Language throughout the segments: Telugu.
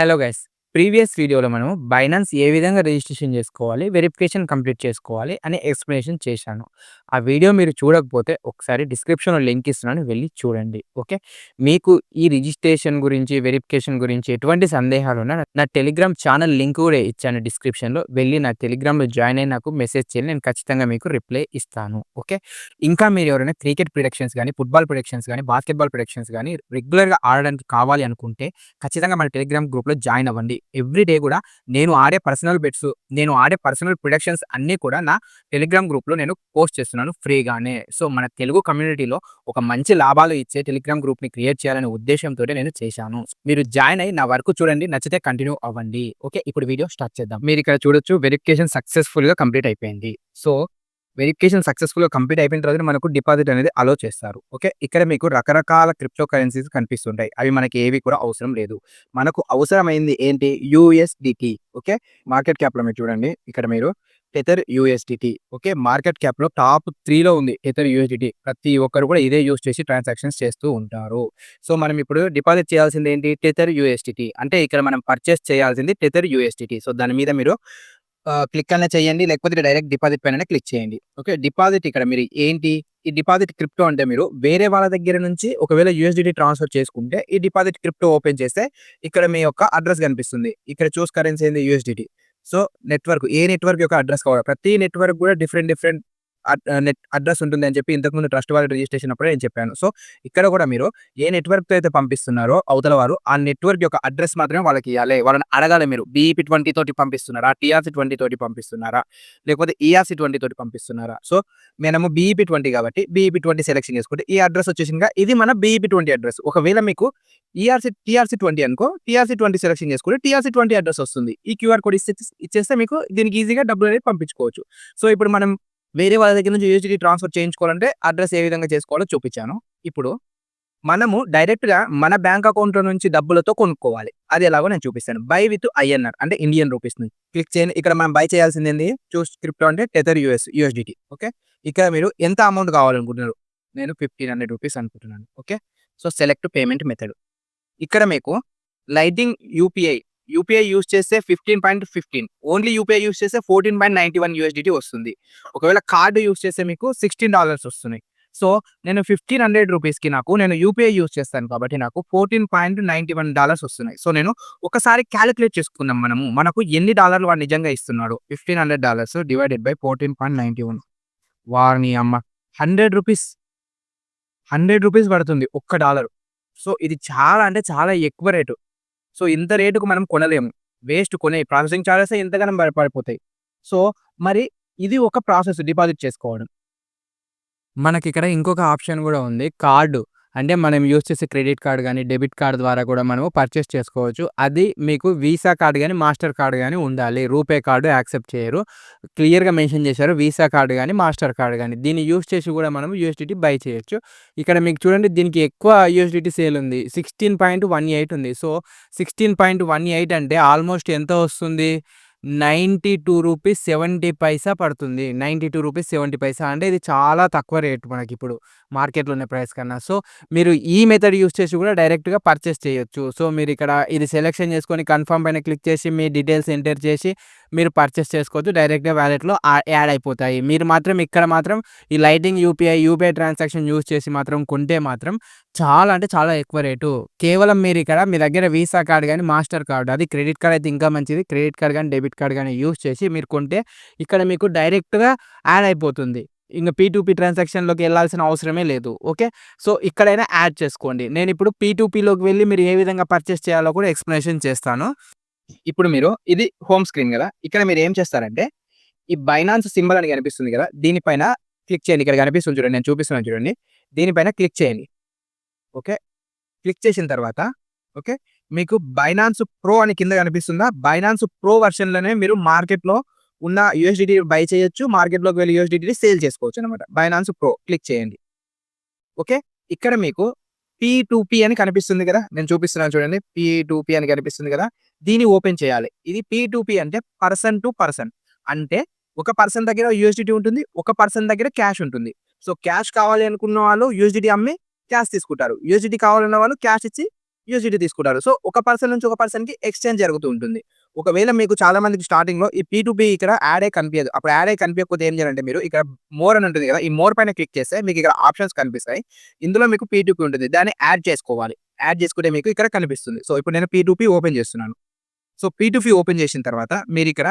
హలో గైస్ ప్రీవియస్ వీడియోలో మనం బైనాన్స్ ఏ విధంగా రిజిస్ట్రేషన్ చేసుకోవాలి వెరిఫికేషన్ కంప్లీట్ చేసుకోవాలి అని ఎక్స్ప్లెనేషన్ చేశాను. ఆ వీడియో మీరు చూడకపోతే ఒకసారి డిస్క్రిప్షన్లో లింక్ ఇస్తున్నాను వెళ్ళి చూడండి. ఓకే? మీకు ఈ రిజిస్ట్రేషన్ గురించి వెరిఫికేషన్ గురించి ఎటువంటి సందేహాలు ఉన్నా నా టెలిగ్రామ్ ఛానల్ లింక్ కూడా ఇచ్చాను డిస్క్రిప్షన్లో. వెళ్ళి నా టెలిగ్రామ్లో జాయిన్ అయ్యి నాకు మెసేజ్ చేయండి నేను ఖచ్చితంగా మీకు రిప్లై ఇస్తాను. ఓకే? ఇంకా మీరు ఎవరైనా క్రికెట్ ప్రొడక్షన్స్ కానీ ఫుట్బాల్ ప్రొడక్షన్స్ కానీ బాస్కెట్బాల్ ప్రొడక్షన్స్ కానీ రెగ్యులర్గా ఆడడానికి కావాలి అనుకుంటే ఖచ్చితంగా మన టెలిగ్రామ్ గ్రూప్లో జాయిన్ అవ్వండి. ఎవ్రీ డే కూడా నేను ఆడే పర్సనల్ బెట్స్ నేను ఆడే పర్సనల్ ప్రొడక్షన్స్ అన్నీ కూడా నా టెలిగ్రామ్ గ్రూప్లో నేను పోస్ట్ చేస్తున్నాను. ఫ్రీగానే. సో మన తెలుగు కమ్యూనిటీలో ఒక మంచి లాభాలు ఇచ్చే టెలిగ్రామ్ గ్రూప్ని క్రియేట్ చేయాలనే ఉద్దేశంతో నేను చేశాను. మీరు జాయిన్ అయ్యి నా వర్క్ చూడండి నచ్చితే కంటిన్యూ అవ్వండి. ఓకే ఇప్పుడు వీడియో స్టార్ట్ చేద్దాం. మీరు ఇక్కడ చూడొచ్చు వెరిఫికేషన్ సక్సెస్ఫుల్గా కంప్లీట్ అయిపోయింది. సో వెరిఫికేషన్ సక్సెస్ఫుల్గా కంప్లీట్ అయిపోయిన తర్వాత మనకు డిపాజిట్ అనేది అలో చేస్తారు. ఓకే ఇక్కడ మీకు రకరకాల క్రిప్టో కరెన్సీస్ కనిపిస్తుంటాయి. అవి మనకి ఏవి కూడా అవసరం లేదు. మనకు అవసరమైంది ఏంటి? యూఎస్డిటి. ఓకే మార్కెట్ క్యాప్లో మీరు చూడండి. ఇక్కడ మీరు టెథర్ యూఎస్డిటీ ఓకే మార్కెట్ క్యాప్లో టాప్ త్రీలో ఉంది టెథర్ యూఎస్డిటీ ప్రతి ఒక్కరు కూడా ఇదే యూస్ చేసి ట్రాన్సాక్షన్స్ చేస్తూ ఉంటారు. సో మనం ఇప్పుడు డిపాజిట్ చేయాల్సింది ఏంటి? టెథర్ యూఎస్డిటీ అంటే ఇక్కడ మనం పర్చేస్ చేయాల్సింది టెథర్ యూఎస్డిటీ సో దాని మీద మీరు క్లిక్ అనే చేయండి లేకపోతే డైరెక్ట్ డిపాజిట్ పైన క్లిక్ చేయండి. ఓకే డిపాజిట్ ఇక్కడ మీరు ఏంటి? ఈ డిపాజిట్ క్రిప్టో అంటే మీరు వేరే వాళ్ళ దగ్గర నుంచి ఒకవేళ యూఎస్డిటీ ట్రాన్స్ఫర్ చేసుకుంటే ఈ డిపాజిట్ క్రిప్టో ఓపెన్ చేస్తే ఇక్కడ మీ యొక్క అడ్రస్ కనిపిస్తుంది. ఇక్కడ చూస్ కరెన్సీ ఏంది? యూఎస్డిటీ సో నెట్వర్క్ ఏ నెట్వర్క్ యొక్క అడ్రస్ కావాలి ప్రతి నెట్వర్క్ కూడా డిఫరెంట్ డిఫరెంట్ నెట్ అడ్రస్ ఉంటుంది అని చెప్పి ఇంతకుముందు ట్రస్ట్ వాలెట్ రిజిస్ట్రేషన్ అప్పుడే నేను చెప్పాను. సో ఇక్కడ కూడా మీరు ఏ నెట్వర్క్తో అయితే పంపిస్తున్నారో అవతల వారు ఆ నెట్వర్క్ యొక్క అడ్రస్ మాత్రమే వాళ్ళకి ఇవ్వాలి వాళ్ళని అడగాలి మీరు. బీఈపీ ట్వంటీ తోటి పంపిస్తున్నారా? టీఆర్సీ ట్వంటీ తోటి పంపిస్తున్నారా? లేకపోతే ఈఆర్సీ ట్వంటీ తోటి పంపిస్తున్నారా? సో మనము బీఈపీ ట్వంటీ కాబట్టి బీఈపీ ట్వంటీ సెలెక్షన్ చేసుకుంటే ఈ అడ్రస్ వచ్చేసిందిగా. ఇది మన బీఈపీ ట్వంటీ అడ్రస్. ఒకవేళ మీకు ఈఆర్సీ టీఆర్సీ ట్వంటీ అనుకో టీఆర్సీ ట్వంటీ సెలెక్షన్ చేసుకుంటే టీఆర్సీ ట్వంటీ అడ్రస్ వస్తుంది. ఈ క్యూఆర్ కోడ్ ఇచ్చేస్తే మీకు దీనికి ఈజీగా డబ్బులు అనేది పంపించుకోవచ్చు. సో ఇప్పుడు మనం వేరే వాళ్ళ దగ్గర నుంచి యూఎస్డీ ట్రాన్స్ఫర్ చేయించుకోవాలంటే అడ్రస్ ఏ విధంగా చేసుకోవాలో చూపించాను. ఇప్పుడు మనము డైరెక్ట్గా మన బ్యాంక్ అకౌంట్ నుంచి డబ్బులతో కొనుక్కోవాలి. అది ఎలాగో నేను చూపిస్తాను. బై విత్ ఐఎన్ఆర్ అంటే ఇండియన్ రూపీస్ నుంచి. క్లిక్ చేయండి. ఇక్కడ మనం బై చేయాల్సింది ఏంది? చూస్ క్రిప్టో అంటే టెథర్ యూఎస్ యూఎస్డిటీ ఓకే ఇక్కడ మీరు ఎంత అమౌంట్ కావాలనుకుంటున్నారు? నేను ఫిఫ్టీన్ హండ్రెడ్ రూపీస్ అనుకుంటున్నాను. Okay so select payment method ఇక్కడ మీకు లైటింగ్ యూపీఐ యూపీఐ యూస్ చేస్తే fifteen point fifteen only UPI use చేస్తే fourteen point ninety one USDT వస్తుంది. ఒకవేళ కార్డు యూస్ చేస్తే మీకు సిక్స్టీన్ డాలర్స్ వస్తున్నాయి సో నేను ఫిఫ్టీన్ హండ్రెడ్ రూపీస్కి నాకు నేను యూపీఐ యూస్ చేస్తాను కాబట్టి నాకు fourteen point ninety one dollars వస్తున్నాయి. సో నేను ఒకసారి క్యాలిక్యులేట్ చేసుకుందాం మనము. మనకు ఎన్ని డాలర్లు వాడు నిజంగా ఇస్తున్నాడు? Fifteen hundred dollars divided by fourteen point ninety one వారిని అమ్మ హండ్రెడ్ రూపీస్ హండ్రెడ్ రూపీస్ పడుతుంది ఒక్క డాలర్. సో ఇది చాలా అంటే చాలా ఎక్కువ రేటు. సో ఇంత రేటుకు మనం కొనలేము. వేస్ట్ కొనే ప్రాసెసింగ్ చార్జెస్ ఎంతగానో పడిపోతాయి. సో మరి ఇది ఒక ప్రాసెస్ డిపాజిట్ చేసుకోవడం. మనకి ఇక్కడ ఇంకొక ఆప్షన్ కూడా ఉంది. కార్డు. అంటే మనం యూస్ చేసే క్రెడిట్ కార్డ్ కానీ డెబిట్ కార్డ్ ద్వారా కూడా మనము పర్చేస్ చేసుకోవచ్చు. అది మీకు వీసా కార్డ్ కానీ మాస్టర్ కార్డ్ కానీ ఉండాలి. రూపే కార్డు యాక్సెప్ట్ చేయరు. క్లియర్గా మెన్షన్ చేశారు. వీసా కార్డు కానీ మాస్టర్ కార్డ్ కానీ దీన్ని యూస్ చేసి కూడా మనం యూఎస్డిటీ బై చేయొచ్చు. ఇక్కడ మీకు చూడండి దీనికి ఎక్కువ యూఎస్డిటీ సేల్ ఉంది. సిక్స్టీన్ పాయింట్ వన్ ఎయిట్ ఉంది. So sixteen point one eight అంటే ఆల్మోస్ట్ ఎంత వస్తుంది? Ninety two rupees seventy paisa పడుతుంది. Ninety two rupees seventy paisa అంటే ఇది చాలా తక్కువ రేటు మనకి ఇప్పుడు మార్కెట్లో ఉన్న ప్రైస్ కన్నా. సో మీరు ఈ మెథడ్ యూస్ చేసి కూడా డైరెక్ట్గా పర్చేస్ చేయొచ్చు. సో మీరు ఇక్కడ ఇది సెలెక్షన్ చేసుకొని కన్ఫర్మ్ పైన క్లిక్ చేసి మీ డీటెయిల్స్ ఎంటర్ చేసి మీరు పర్చేస్ చేసుకోవచ్చు. డైరెక్ట్గా వ్యాలెట్లో యాడ్ అయిపోతాయి. మీరు మాత్రం ఇక్కడ మాత్రం ఈ lighting UPI UPI transaction use చేసి మాత్రం కొంటే మాత్రం చాలా అంటే చాలా ఎక్కువ రేటు. కేవలం మీరు ఇక్కడ మీ దగ్గర వీసా కార్డ్ కానీ మాస్టర్ కార్డ్ అది క్రెడిట్ కార్డ్ అయితే ఇంకా మంచిది. క్రెడిట్ కార్డ్ కానీ డెబిట్ కార్డ్ కానీ యూస్ చేసి మీరు కొంటే ఇక్కడ మీకు డైరెక్ట్గా యాడ్ అయిపోతుంది. ఇంకా పీటూపీ ట్రాన్సాక్షన్లోకి వెళ్ళాల్సిన అవసరమే లేదు. ఓకే? సో ఇక్కడైనా యాడ్ చేసుకోండి. నేను ఇప్పుడు పీటూపీలోకి వెళ్ళి మీరు ఏ విధంగా పర్చేస్ చేయాలో కూడా ఎక్స్ప్లెనేషన్ చేస్తాను. ఇప్పుడు మీరు ఇది హోమ్ స్క్రీన్ కదా! ఇక్కడ మీరు ఏం చేస్తారంటే ఈ బైనాన్స్ సింబల్ అని కనిపిస్తుంది కదా! దీనిపైన క్లిక్ చేయండి. ఇక్కడ కనిపిస్తుంది చూడండి. నేను చూపిస్తున్నాను చూడండి. దీనిపైన క్లిక్ చేయండి. ఓకే? క్లిక్ చేసిన తర్వాత ఓకే? మీకు బైనాన్స్ ప్రో అని కింద కనిపిస్తుందా? బైనాన్స్ ప్రో వర్షన్లోనే మీరు మార్కెట్లో ఉన్న యూఎస్డిటీ బై చేయొచ్చు మార్కెట్లోకి వెళ్ళి యూఎస్డిటీ సేల్ చేసుకోవచ్చు అనమాట బైనాన్స్ ప్రో క్లిక్ చేయండి. ఓకే ఇక్కడ మీకు పీ టూ పీ అని కనిపిస్తుంది కదా? నేను చూపిస్తున్నాను చూడండి. పీ టూ పీ అని కనిపిస్తుంది కదా? దీన్ని ఓపెన్ చేయాలి. ఇది పీ టూ పీ అంటే పర్సన్ టు పర్సన్ అంటే ఒక పర్సన్ దగ్గర యూఎస్డిటీ ఉంటుంది ఒక పర్సన్ దగ్గర క్యాష్ ఉంటుంది. సో క్యాష్ కావాలి అనుకున్న వాళ్ళు యూఎస్డిటీ అమ్మి క్యాష్ తీసుకుంటారు. యూఎస్డిటీ కావాలన్న వాళ్ళు క్యాష్ ఇచ్చి యూఎస్‌డిటీ తీసుకుంటారు. సో, ఒక పర్సన్ నుంచి ఒక పర్సన్‌కి ఎక్స్‌చేంజ్ జరుగుతూ ఉంటుంది. ఒకవేళ మీకు చాలా మందికి స్టార్టింగ్‌లో ఈ పీ2పీ ఇక్కడ యాడే కనిపించదు కనిపియదు. అప్పుడు యాడే కనిపించకపోతే కనిపియకపోతే ఏం చేయాలంటే మీరు ఇక్కడ మోర్ అని ఉంటుంది కదా! ఈ మోర్ పైన క్లిక్ చేస్తే మీకు ఇక్కడ ఆప్షన్స్ కనిపిస్తాయి. ఇందులో మీకు పీ2పీ ఉంటుంది. దాన్ని యాడ్ చేసుకోవాలి. యాడ్ చేసుకుంటే మీకు ఇక్కడ కనిపిస్తుంది. సో, ఇప్పుడు నేను పీ2పీ ఓపెన్ చేస్తున్నాను. సో, పీ2పీ ఓపెన్ చేసిన తర్వాత మీరు ఇక్కడ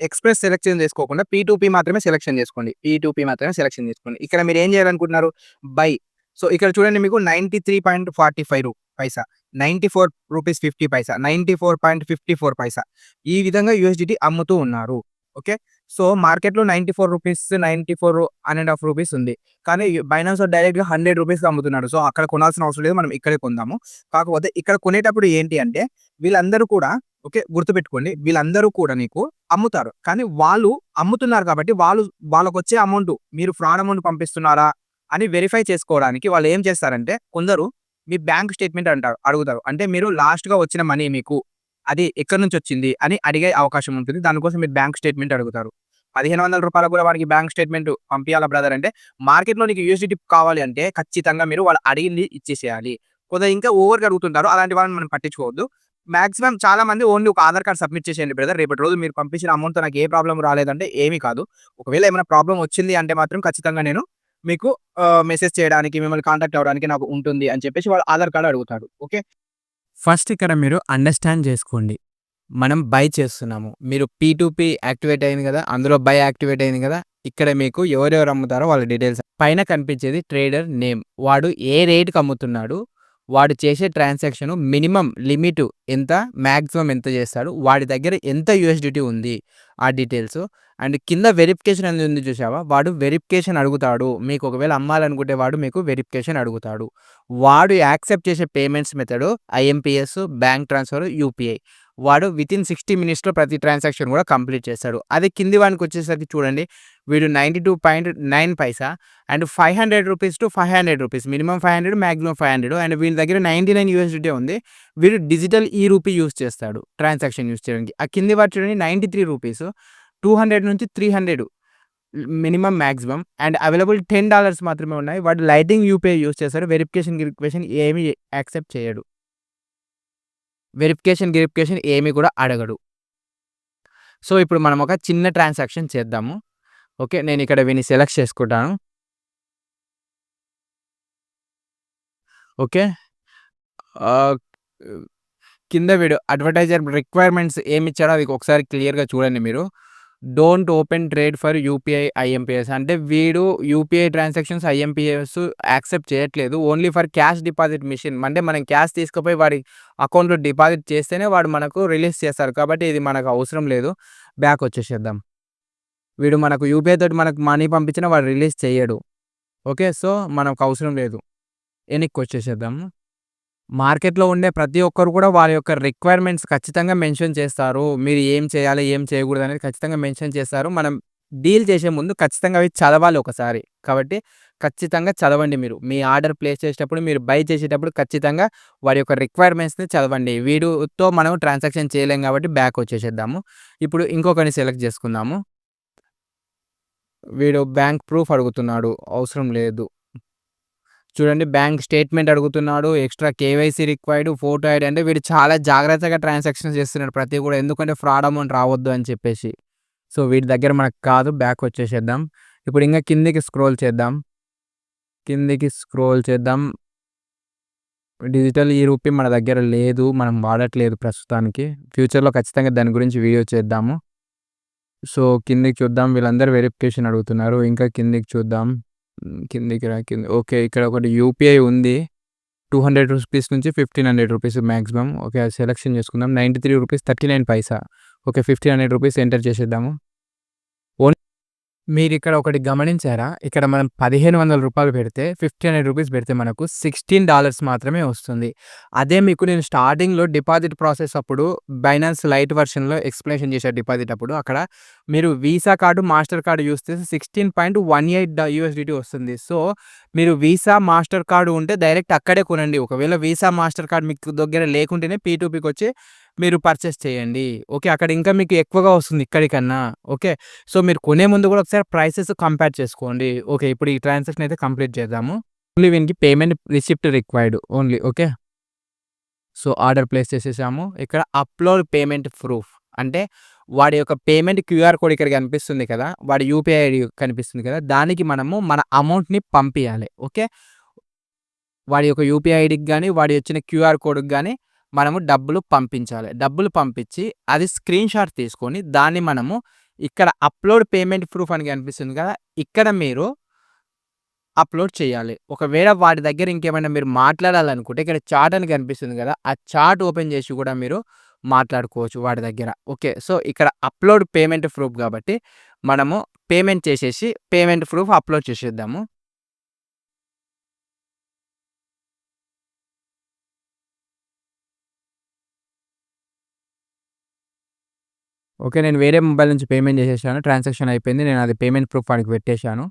ఎక్స్‌ప్రెస్ సెలెక్షన్ చేసుకోకుండా పీ2పీ మాత్రమే సెలెక్షన్ చేసుకోండి. పీ2పీ మాత్రమే సెలెక్షన్ చేసుకోండి. ఇక్కడ మీరు ఏం చేయాలనుకుంటున్నారు? బై. సో, ఇక్కడ చూడండి మీకు ninety three point forty five paisa, 94 rupees 50 paisa, 94.54 paisa ఈ విధంగా యూఎస్‌డిటీ అమ్ముతూ ఉన్నారు. ఓకే. సో, మార్కెట్‌లో 94 rupees, 94 and and half rupees ఉంది. కానీ బైనాన్స్‌లో డైరెక్ట్‌గా హండ్రెడ్ రూపీస్ అమ్ముతున్నాడు. సో, అక్కడ కొనాల్సిన అవసరం లేదు. మనం ఇక్కడే కొందాము. కాకపోతే ఇక్కడ కొనేటప్పుడు ఏంటి అంటే వీళ్ళందరూ కూడా ఓకే. గుర్తుపెట్టుకోండి. వీళ్ళందరూ కూడా నీకు అమ్ముతారు. కానీ వాళ్ళు అమ్ముతున్నారు కాబట్టి వాళ్ళు వాళ్ళకు వచ్చే అమౌంట్ మీరు ఫ్రాడ్ అమౌంట్ పంపిస్తున్నారా అని వెరిఫై చేసుకోవడానికి వాళ్ళు ఏం చేస్తారంటే కొందరు మీ బ్యాంక్ స్టేట్‌మెంట్ అంటారు అడుగుతారు. అంటే మీరు లాస్ట్‌గా వచ్చిన మనీ మీకు అది ఎక్కడి నుంచి వచ్చింది అని అడిగే అవకాశం ఉంటుంది. దానికోసం మీరు బ్యాంక్ స్టేట్‌మెంట్ అడుగుతారు. పదిహేను వందల రూపాయలు కూడా వారికి బ్యాంక్ స్టేట్‌మెంట్ పంపించాలా బ్రదర్ అంటే మార్కెట్‌లో నీకు యూఎస్‌డిటీ కావాలి అంటే ఖచ్చితంగా మీరు వాళ్ళు అడిగింది ఇచ్చేసేయాలి. కొద్దిగా ఇంకా ఓవర్‌గా అడుగుతుంటారు. అలాంటి వాళ్ళని మనం పట్టించుకోవద్దు. మాక్సిమం చాలా మంది ఓన్లీ ఒక ఆధార్ కార్డ్ సబ్మిట్ చేసేయండి బ్రదర్. రేపటి రోజు మీరు పంపించిన అమౌంట్ నాకు ఏ ప్రాబ్లమ్ రాలేదంటే ఏమీ కాదు. ఒకవేళ ఏమైనా ప్రాబ్లం వచ్చింది అంటే మాత్రం ఖచ్చితంగా నేను మీకు మెసేజ్ చేయడానికి మిమ్మల్ని కాంటాక్ట్ అవ్వడానికి నాకు ఉంటుంది అని చెప్పేసి వాళ్ళు ఆధార్ కార్డు అడుగుతాడు. ఓకే. ఫస్ట్ ఇక్కడ మీరు అండర్‌స్టాండ్ చేసుకోండి. మనం బై చేస్తున్నాము. మీరు పీ2పీ యాక్టివేట్ అయింది కదా! అందులో బై యాక్టివేట్ అయింది కదా! ఇక్కడ మీకు ఎవరెవరు అమ్ముతారో వాళ్ళ డీటెయిల్స్ పైన కనిపించేది ట్రేడర్ నేమ్. వాడు ఏ రేట్‌కి అమ్ముతున్నాడు? వాడు చేసే ట్రాన్సాక్షన్ మినిమమ్ లిమిట్ ఎంత? మ్యాక్సిమం ఎంత చేస్తాడు? వాడి దగ్గర ఎంత యూఎస్‌డిటీ ఉంది? ఆ డీటెయిల్స్ అండ్ కింద వెరిఫికేషన్ అనేది ఉంది చూసావా? వాడు వెరిఫికేషన్ అడుగుతాడు. మీకు ఒకవేళ అమ్మాలనుకుంటే వాడు మీకు వెరిఫికేషన్ అడుగుతాడు. వాడు యాక్సెప్ట్ చేసే payments method IMPS, bank transfer, UPI. వాడు వితిన్ 60 మినిట్స్‌లో ప్రతి ట్రాన్సాక్షన్ కూడా కంప్లీట్ చేస్తాడు. అదే కింది వానికి వచ్చేసరికి చూడండి. వీడు 92.9 paisa and 500 rupees to 500 rupees minimum five hundred maximum 500 and వీడి దగ్గర 99 యూఎస్‌డిటీ ఉంది. వీడు డిజిటల్ ఈ రూపీ యూస్ చేస్తాడు ట్రాన్సాక్షన్ యూజ్ చేయడానికి. ఆ కింది వాడు చూడండి 93 రూపీస్ 200 నుంచి three hundred minimum maximum and available $10 మాత్రమే ఉన్నాయి. వాడు లైటింగ్ యూపీఐ యూస్ చేస్తాడు. వెరిఫికేషన్, గిరిఫికేషన్ ఏమి యాక్సెప్ట్ చేయడు. వెరిఫికేషన్, గిరిఫికేషన్ ఏమి కూడా అడగడు. సో, ఇప్పుడు మనం ఒక చిన్న ట్రాన్సాక్షన్ చేద్దాము. ఓకే. నేను ఇక్కడ విని సెలెక్ట్ చేసుకుంటాను. ఓకే. కింద వీడు అడ్వర్టైజర్ రిక్వైర్మెంట్స్ ఏమి ఇచ్చాడో అది ఒకసారి క్లియర్‌గా చూడండి మీరు. Don't open trade for UPI, IMPS అంటే వీడు యూపీఐ ట్రాన్సాక్షన్స్, ఐఎంపీఎస్ యాక్సెప్ట్ చేయట్లేదు. Only for cash deposit machine అంటే మనం క్యాష్ తీసుకుపోయి వాడి అకౌంట్‌లో డిపాజిట్ చేస్తేనే వాడు మనకు రిలీజ్ చేస్తారు. కాబట్టి ఇది మనకు అవసరం లేదు. బ్యాక్ వచ్చేసేద్దాం. వీడు మనకు యూపీఐ తోటి మనకు మనీ పంపించినా వాడు రిలీజ్ చేయడు ఓకే. సో, మనకు అవసరం లేదు. ఎనిక్కి వచ్చేసేద్దాం మార్కెట్‌లో ఉండే ప్రతి ఒక్కరు కూడా వారి యొక్క రిక్వైర్మెంట్స్ ఖచ్చితంగా మెన్షన్ చేస్తారు. మీరు ఏం చేయాలి? ఏం చేయకూడదు? అనేది ఖచ్చితంగా మెన్షన్ చేస్తారు. మనం డీల్ చేసే ముందు ఖచ్చితంగా అవి చదవాలి ఒకసారి. కాబట్టి ఖచ్చితంగా చదవండి మీరు. మీ ఆర్డర్ ప్లేస్ చేసేటప్పుడు మీరు బై చేసేటప్పుడు ఖచ్చితంగా వారి యొక్క రిక్వైర్మెంట్స్‌ని చదవండి. వీడితో మనం ట్రాన్సాక్షన్ చేయలేం కాబట్టి బ్యాక్ వచ్చేసేద్దాము. ఇప్పుడు ఇంకొకరిని సెలెక్ట్ చేసుకుందాము. వీడు బ్యాంక్ ప్రూఫ్ అడుగుతున్నాడు. అవసరం లేదు. చూడండి బ్యాంక్ స్టేట్‌మెంట్ అడుగుతున్నాడు. Extra KYC required, photo ID అంటే వీడు చాలా జాగ్రత్తగా ట్రాన్సాక్షన్స్ చేస్తున్నాడు ప్రతి కూడా. ఎందుకంటే ఫ్రాడ్ అమౌంట్ రావద్దు అని చెప్పేసి. సో, వీటి దగ్గర మనకు కాదు. బ్యాక్ వచ్చేసేద్దాం. ఇప్పుడు ఇంకా కిందికి స్క్రోల్ చేద్దాం. కిందికి స్క్రోల్ చేద్దాం. డిజిటల్ ఈ రూపీ మన దగ్గర లేదు. మనం వాడట్లేదు ప్రస్తుతానికి. ఫ్యూచర్‌లో ఖచ్చితంగా దాని గురించి వీడియో చేద్దాము. సో, కిందికి చూద్దాం. వీళ్ళందరూ వెరిఫికేషన్ అడుగుతున్నారు. ఇంకా కిందికి చూద్దాం. కిందికి రా కింద ఓకే. ఇక్కడ ఒకటి యూపీఐ ఉంది. 200 రూపీస్ నుంచి 1500 రూపీస్ మ్యాక్సిమం ఓకే. అది సెలెక్షన్ చేసుకుందాం. 93 rupees 39 paisa. Okay. 1500 rupees enter చేసేద్దాము. మీరు మీరిక్కడ ఒకటి గమనించారా? ఇక్కడ మనం రూ. 1500 పెడితే 1500 రూపీస్ పెడితే మనకు $16 మాత్రమే వస్తుంది. అదే మీకు నేను స్టార్టింగ్‌లో డిపాజిట్ ప్రాసెస్ అప్పుడు బైనాన్స్ లైట్ వెర్షన్‌లో ఎక్స్‌ప్లనేషన్ చేశా డిపాజిట్ అప్పుడు. అక్కడ మీరు visa card master card use చేస్తే 16.18 డ యూఎస్‌డిటీ వస్తుంది. సో, మీరు వీసా, మాస్టర్ కార్డు ఉంటే డైరెక్ట్ అక్కడే కొనండి. ఒకవేళ వీసా, మాస్టర్ కార్డ్ మీకు దగ్గర లేకుంటేనే పీ2పీకొచ్చి మీరు పర్చేస్ చేయండి. ఓకే. అక్కడ ఇంకా మీకు ఎక్కువగా వస్తుంది ఇక్కడికన్నా ఓకే. సో, మీరు కొనే ముందు కూడా ఒకసారి ప్రైసెస్ కంపేర్ చేసుకోండి. ఓకే. ఇప్పుడు ఈ ట్రాన్సాక్షన్ అయితే కంప్లీట్ చేద్దాము. ఓన్లీ వీనికి payment receipt required only. Okay. So, order place చేసేసాము. ఇక్కడ అప్‌లోడ్ పేమెంట్ ప్రూఫ్ అంటే వాడి యొక్క పేమెంట్ క్యూఆర్ కోడ్ ఇక్కడ కనిపిస్తుంది కదా! వాడి యూపీఐ ఐడి కనిపిస్తుంది కదా! దానికి మనము మన అమౌంట్‌ని పంపించాలి ఓకే. వాడి యొక్క యూపీఐ ఐడికి కానీ వాడి వచ్చిన క్యూఆర్ కోడ్‌కి కానీ మనము డబ్బులు పంపించాలి. డబ్బులు పంపించి అది స్క్రీన్‌షాట్ తీసుకొని దాన్ని మనము ఇక్కడ అప్‌లోడ్ పేమెంట్ ప్రూఫ్ అని కనిపిస్తుంది కదా! ఇక్కడ మీరు అప్‌లోడ్ చేయాలి. ఒకవేళ వాటి దగ్గర ఇంకేమైనా మీరు మాట్లాడాలనుకుంటే ఇక్కడ చాట్ అని కనిపిస్తుంది కదా! ఆ చాట్ ఓపెన్ చేసి కూడా మీరు మాట్లాడుకోవచ్చు వాటి దగ్గర. ఓకే. సో, ఇక్కడ అప్‌లోడ్ పేమెంట్ ప్రూఫ్ కాబట్టి మనము పేమెంట్ చేసేసి పేమెంట్ ప్రూఫ్ అప్‌లోడ్ చేసేద్దాము. ఓకే. నేను వేరే మొబైల్ నుంచి పేమెంట్ చేసేసాను. ట్రాన్సాక్షన్ అయిపోయింది. నేను అది పేమెంట్ ప్రూఫ్ వాడికి పెట్టేసాను.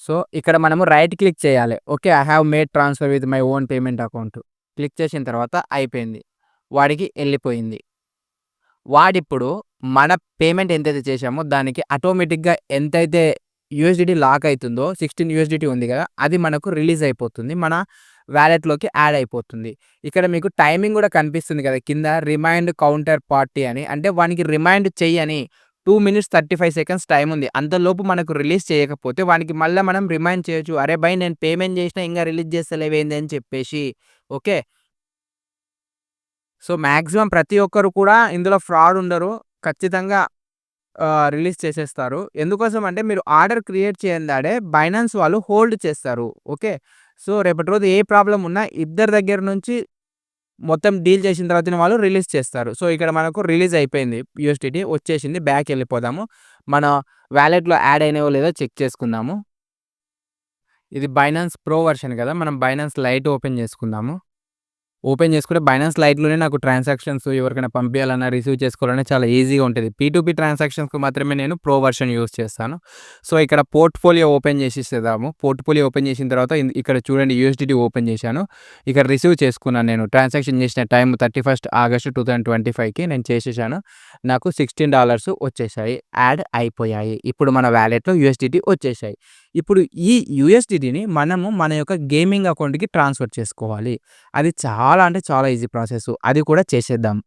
సో, ఇక్కడ మనము రైట్ క్లిక్ చేయాలి. Okay. I have made transfer with my own payment account. Click చేసిన తర్వాత అయిపోయింది. వాడికి వెళ్ళిపోయింది వాడిప్పుడు మన పేమెంట్ ఎంతైతే చేశామో దానికి ఆటోమేటిక్‌గా ఎంతైతే యూఎస్‌డిటీ లాక్ అవుతుందో సిక్స్టీన్ యూఎస్‌డిటీ ఉంది కదా! అది మనకు రిలీజ్ అయిపోతుంది. మన వ్యాలెట్లోకి యాడ్ అయిపోతుంది. ఇక్కడ మీకు టైమింగ్ కూడా కనిపిస్తుంది కదా! కింద రిమైండ్ కౌంటర్ పార్టీ అని. అంటే వానికి రిమైండ్ చెయ్యని టూ మినిట్స్ 35 సెకండ్స్ టైమ్ ఉంది. అంతలోపు మనకు రిలీజ్ చేయకపోతే వానికి మళ్ళీ మనం రిమైండ్ చేయొచ్చు. అరే భయ్ నేను పేమెంట్ చేసినా ఇంకా రిలీజ్ చేస్తలేవేంది అని చెప్పేసి. ఓకే. సో, మ్యాక్సిమం ప్రతి ఒక్కరు కూడా ఇందులో ఫ్రాడ్ ఉండరు. ఖచ్చితంగా రిలీజ్ చేసేస్తారు. ఎందుకోసం అంటే మీరు ఆర్డర్ క్రియేట్ చేయందాడే బైనాన్స్ వాళ్ళు హోల్డ్ చేస్తారు. ఓకే. సో, రేపటి రోజు ఏ ప్రాబ్లం ఉన్నా ఇద్దరి దగ్గర నుంచి మొత్తం డీల్ చేసిన తర్వాత వాళ్ళు రిలీజ్ చేస్తారు. సో, ఇక్కడ మనకు రిలీజ్ అయిపోయింది యూఎస్‌డిటీ వచ్చేసింది. బ్యాక్ వెళ్ళిపోదాము మన వ్యాలెట్లో యాడ్ అయినాయో లేదో చెక్ చేసుకుందాము. ఇది బైనాన్స్ ప్రో వర్షన్ కదా! మనం బైనాన్స్ లైట్ ఓపెన్ చేసుకుందాము. ఓపెన్ చేసుకుంటే బైనాన్స్ లైట్‌లోనే నాకు ట్రాన్సాక్షన్స్ ఎవరికైనా పంపించాలన్నా రిసీవ్ చేసుకోవాలన్నా చాలా ఈజీగా ఉంటుంది పీ2పీ ట్రాన్సాక్షన్స్‌కి మాత్రమే నేను ప్రో వర్షన్ యూజ్ చేస్తాను. సో, ఇక్కడ పోర్ట్‌ఫోలియో ఓపెన్ చేసేసేద్దాము. పోర్ట్‌ఫోలియో ఓపెన్ చేసిన తర్వాత ఇక్కడ చూడండి యూఎస్‌డిటీ ఓపెన్ చేశాను. ఇక్కడ రిసీవ్ చేసుకున్నాను నేను. ట్రాన్సాక్షన్ చేసిన టైమ్ 31 ఆగస్ట్ 2025కి నేను చేసేసాను. నాకు $16 వచ్చేసాయి. యాడ్ అయిపోయాయి. ఇప్పుడు మన వ్యాలెట్లో యూఎస్‌డిటీ వచ్చేసాయి. ఇప్పుడు ఈ యూఎస్‌డిటీని మనము మన యొక్క గేమింగ్ అకౌంట్‌కి ట్రాన్స్‌ఫర్ చేసుకోవాలి. అది చాలా అంటే చాలా ఈజీ ప్రాసెస్. అది కూడా చేసేద్దాం.